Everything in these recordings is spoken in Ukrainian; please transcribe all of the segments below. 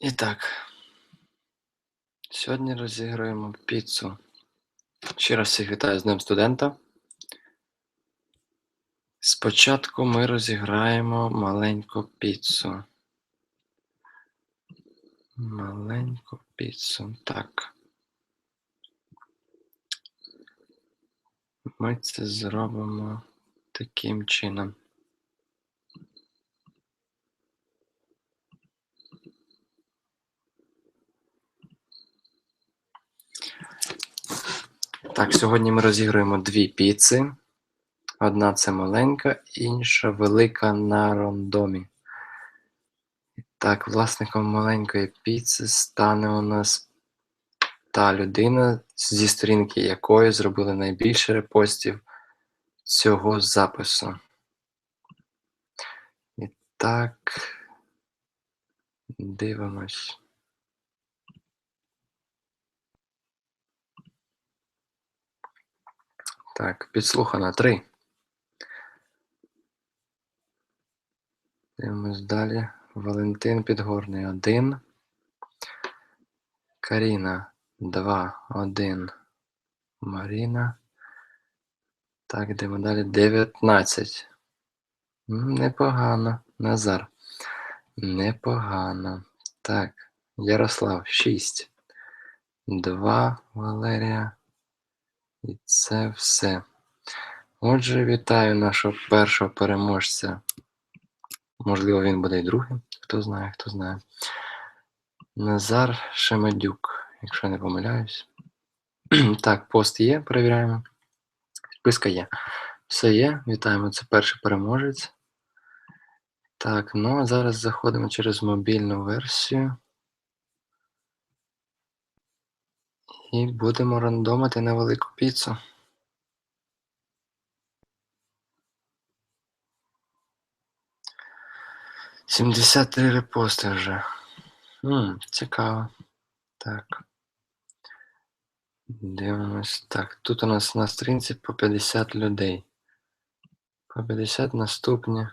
І так. Сьогодні розіграємо піцу. Ще раз всіх вітаю з Днем студента. Спочатку ми розіграємо маленьку піцу. Маленьку піцу. Так. Ми це зробимо таким чином. Так, сьогодні ми розіграємо дві піци. Одна це маленька, інша велика на рандомі. Так, власником маленької піци стане у нас та людина, зі сторінки якої зробили найбільше репостів цього запису. І так, дивимось. Так, підслухано три. Дивимось далі. Валентин Підгорний один. Каріна два, один. Маріна. Так, йдемо далі. 19. Непогано. Назар. Непогано. Так. Ярослав 6. 2. Валерія. І це все. Отже, вітаю нашого першого переможця. Можливо, він буде і другим. Хто знає, хто знає. Назар Шемедюк, якщо не помиляюсь. так, пост є, перевіряємо. Підписка є. Все є. Вітаємо, це перший переможець. Так, ну а зараз заходимо через мобільну версію. І будемо рандомити на велику піцу. Сімдесят три репости вже. М, цікаво. Так. Дивимось. Так, тут у нас на сторінці по 50 людей. По 50 наступні.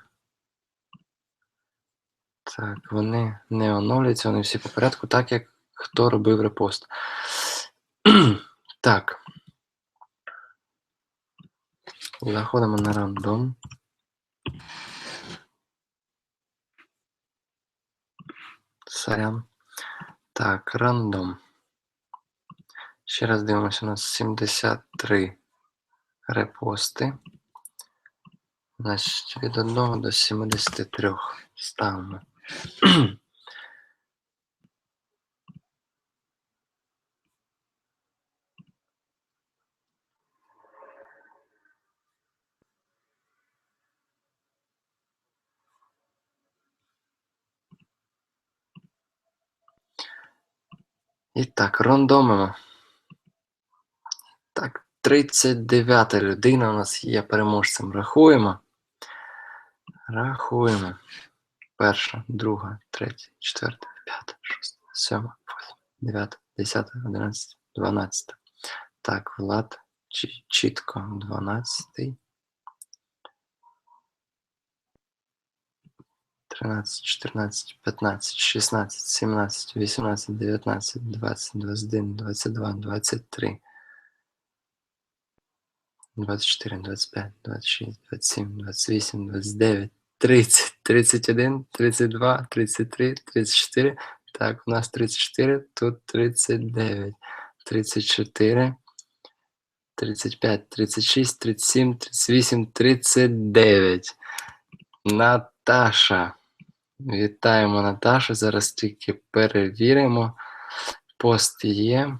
Так, вони не оновляться, вони всі по порядку, так як хто робив репост. так. Заходимо на рандом. Сорян. Так, рандом. Ще раз дивимося, у нас 73 репости. Значить, від 1 до 73 ставимо. І так, рандомимо. Так, 39 людина у нас є переможцем. Рахуємо. Рахуємо. Перша, друга, третя, четверта, п'ята, шоста, сьома, восьма, дев'ята, десята, одинадцята, дванадцята. Так, Влад чітко 12. 13, 14, 15, 16, 17, 18, 19, 20, 21, 22, 23, 24, 25, 26, 27, 28, 29, 30, 31, 32, 33, 34. Так, у нас 34, тут 39, 34, 35, 36, 37, 38, 39. Наташа. Вітаємо Наташу. Зараз тільки перевіримо. Пост є.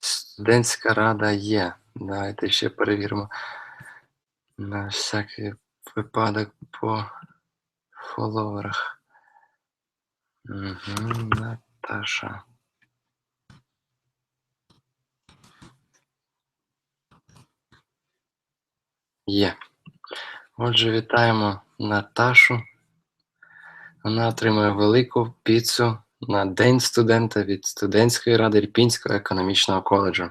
Студентська рада є. Давайте ще перевіримо на всякий випадок по фоловерах. Наташа. Є. Отже, вітаємо Наташу. Вона отримує велику піцу на День студента від студентської ради Ірпінського економічного коледжу.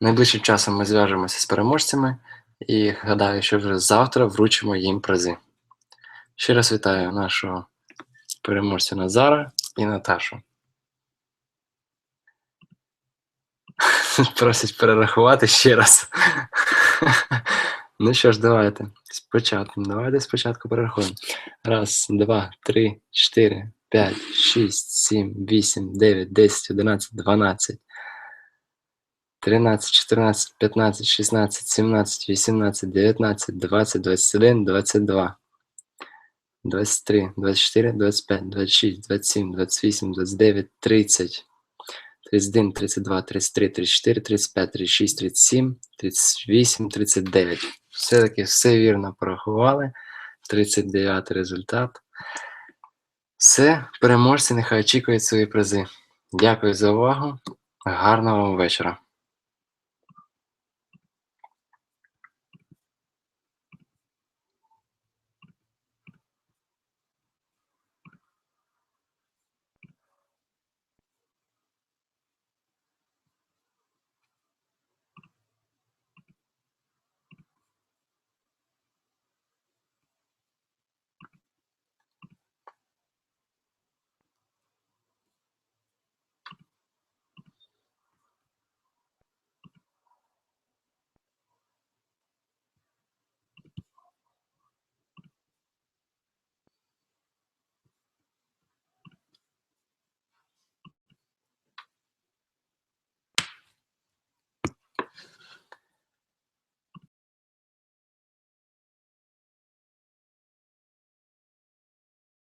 Найближчим часом ми зв'яжемося з переможцями і гадаю, що вже завтра вручимо їм призи. Ще раз вітаю нашого переможця Назара і Наташу. Просять перерахувати ще раз. Ну що ж, давайте. Спочатку. Давайте спочатку перерахуємо. Раз, два, три, чотири, п'ять, шість, сім, вісім, дев'ять, десять, одинадцять, дванадцять. 13, 14, 15, 16, 17, 18, 19, 20, 21, 22, 23, 24, 25, 26, 27, 28, 29, 30, 31, 32, 33, 34, 35, 36, 37, 38, 39. Все-таки все вірно порахували. 39 результат. Все, переможці нехай очікують свої призи. Дякую за увагу. Гарного вам вечора.